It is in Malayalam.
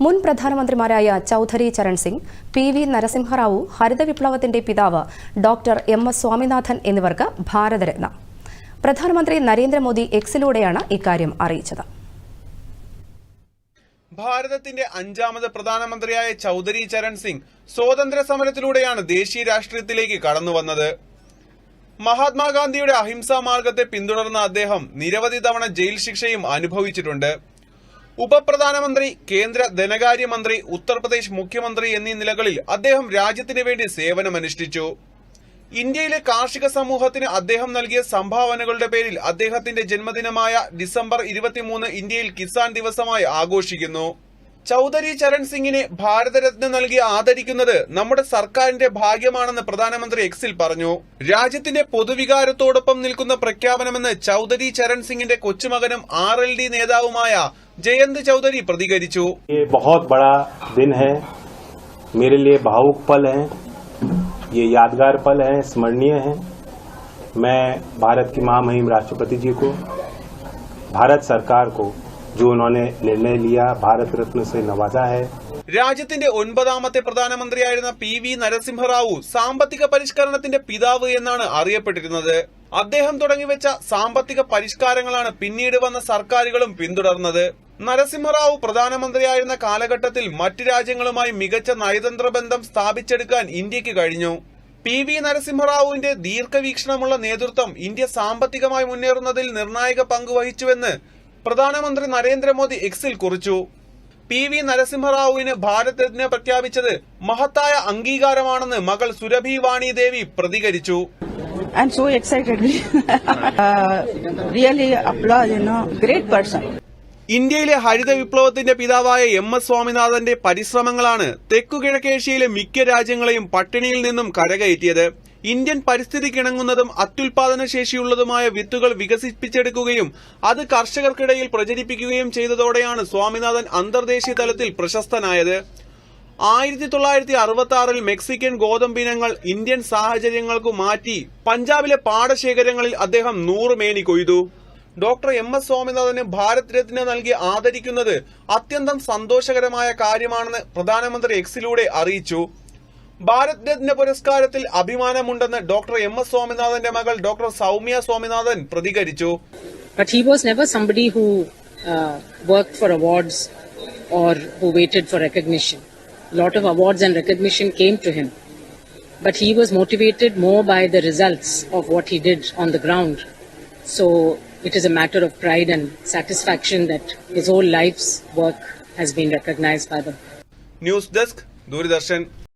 മുൻ പ്രധാനമന്ത്രിമാരായ ചൌധരി ചരൺ സിംഗ് പി വി നരസിംഹറാവു ഹരിത വിപ്ലവത്തിന്റെ പിതാവ് ഡോക്ടർ എം എസ് സ്വാമിനാഥൻ എന്നിവർക്ക് ഭാരതരത്ന. പ്രധാനമന്ത്രി നരേന്ദ്രമോദി എക്സിലൂടെയാണ് ഇക്കാര്യം അറിയിച്ചത്. ഭാരതത്തിന്റെ അഞ്ചാമത് പ്രധാനമന്ത്രിയായ ചൌധരി ചരൺ സിംഗ് സ്വാതന്ത്ര്യ സമരത്തിലൂടെയാണ് ദേശീയ രാഷ്ട്രീയത്തിലേക്ക് കടന്നുവന്നത് മഹാത്മാഗാന്ധിയുടെ അഹിംസാ മാർഗത്തെ പിന്തുടർന്ന അദ്ദേഹം നിരവധി തവണ ജയിൽ ശിക്ഷയും അനുഭവിച്ചിട്ടുണ്ട്. ഉപപ്രധാനമന്ത്രി കേന്ദ്ര ധനകാര്യമന്ത്രി ഉത്തർപ്രദേശ് മുഖ്യമന്ത്രി എന്നീ നിലകളിൽ അദ്ദേഹം രാജ്യത്തിന് വേണ്ടി സേവനമനുഷ്ഠിച്ചു. ഇന്ത്യയിലെ കാർഷിക സമൂഹത്തിന് അദ്ദേഹം നൽകിയ സംഭാവനകളുടെ പേരിൽ അദ്ദേഹത്തിന്റെ ജന്മദിനമായ ഡിസംബർ ഇരുപത്തിമൂന്ന് ഇന്ത്യയിൽ കിസാൻ ദിവസമായി ആഘോഷിക്കുന്നു. ചൌധരി ചരൺ സിംഗിനെ ഭാരതരത്ന നൽകി ആദരിക്കുന്നത് നമ്മുടെ സർക്കാരിന്റെ ഭാഗ്യമാണെന്ന് പ്രധാനമന്ത്രി എക്സിൽ പറഞ്ഞു. രാജ്യത്തിന്റെ പൊതുവികാരത്തോടൊപ്പം നിൽക്കുന്ന പ്രഖ്യാപനമെന്ന് ചൌധരി ചരൺ സിംഗിന്റെ കൊച്ചുമകനും ആർ നേതാവുമായ ജയന്ത് ചൌധരി പ്രതികരിച്ചു ये बहुत बड़ा दिन है मेरे लिए भावुक पल है ये यादगार पल है स्मरणीय है मैं भारत की महामहिम राष्ट्रपति जी को भारत सरकार को जो उन्होंने निर्णय लिया भारत रत्न से नवाजा है രാജ്യത്തിന്റെ ഒൻപതാമത്തെ പ്രധാനമന്ത്രിയായിരുന്ന പി വി നരസിംഹറാവു സാമ്പത്തിക പരിഷ്കരണത്തിന്റെ പിതാവ് എന്നാണ് അറിയപ്പെട്ടിരുന്നത് അദ്ദേഹം തുടങ്ങിവെച്ച സാമ്പത്തിക പരിഷ്കാരങ്ങളാണ് പിന്നീട് വന്ന സർക്കാരുകളും പിന്തുടർന്നത് നരസിംഹറാവു പ്രധാനമന്ത്രിയായിരുന്ന കാലഘട്ടത്തിൽ മറ്റു രാജ്യങ്ങളുമായി മികച്ച നയതന്ത്ര ബന്ധം സ്ഥാപിച്ചെടുക്കാൻ ഇന്ത്യയ്ക്ക് കഴിഞ്ഞു പി വി നരസിംഹറാവുവിന്റെ ദീർഘവീക്ഷണമുള്ള നേതൃത്വം ഇന്ത്യ സാമ്പത്തികമായി മുന്നേറുന്നതിൽ നിർണായക പങ്ക് വഹിച്ചുവെന്ന് പ്രധാനമന്ത്രി നരേന്ദ്രമോദി എക്സിൽ കുറിച്ചു പി വി നരസിംഹറാവുവിന് ഭാരത് രത്ന പ്രഖ്യാപിച്ചത് മഹത്തായ അംഗീകാരമാണെന്ന് മകൾ സുരഭി വാണി ദേവി പ്രതികരിച്ചു I'm so excited. uh, really applaud, you know, great. ഇന്ത്യയിലെ ഹരിത വിപ്ലവത്തിന്റെ പിതാവായ എം എസ് സ്വാമിനാഥന്റെ പരിശ്രമങ്ങളാണ് തെക്കുകിഴക്കേഷ്യയിലെ മിക്ക രാജ്യങ്ങളെയും പട്ടിണിയിൽ നിന്നും കരകയറ്റിയത്. ഇന്ത്യൻ പരിസ്ഥിതിക്കിണങ്ങുന്നതും അത്യുൽപാദന ശേഷിയുള്ളതുമായ വിത്തുകൾ വികസിപ്പിച്ചെടുക്കുകയും അത് കർഷകർക്കിടയിൽ പ്രചരിപ്പിക്കുകയും ചെയ്തതോടെയാണ് സ്വാമിനാഥൻ അന്തർദേശീയ തലത്തിൽ പ്രശസ്തനായത്. ആയിരത്തി തൊള്ളായിരത്തി അറുപത്തി ആറിൽ മെക്സിക്കൻ ഗോതമ്പിനങ്ങൾ ഇന്ത്യൻ സാഹചര്യങ്ങൾക്ക് മാറ്റി പഞ്ചാബിലെ പാടശേഖരങ്ങളിൽ അദ്ദേഹം നൂറ് മേനി കൊയ്തു. ഡോക്ടർ എം എസ് സ്വാമിനാഥന് ഭാരത് രത്ന നൽകി ആദരിക്കുന്നത് അത്യന്തം സന്തോഷകരമായ കാര്യമാണെന്ന് പ്രധാനമന്ത്രി എക്സിലൂടെ അറിയിച്ചു ഭാരത് രത്ന പുരസ്കാരത്തിൽ അഭിമാനമുണ്ടെന്ന് ഡോക്ടർ എം എസ് സ്വാമിനാഥന്റെ മകൾ ഡോക്ടർ സൗമ്യ സ്വാമിനാഥൻ പ്രതികരിച്ചു somebody who uh, worked for awards or for recognition. A lot of awards and recognition came to him. But he was motivated more by the results of what he did on the ground. So it is a matter of pride and satisfaction that his whole life's work has been recognized by them. News Desk, Doordarshan.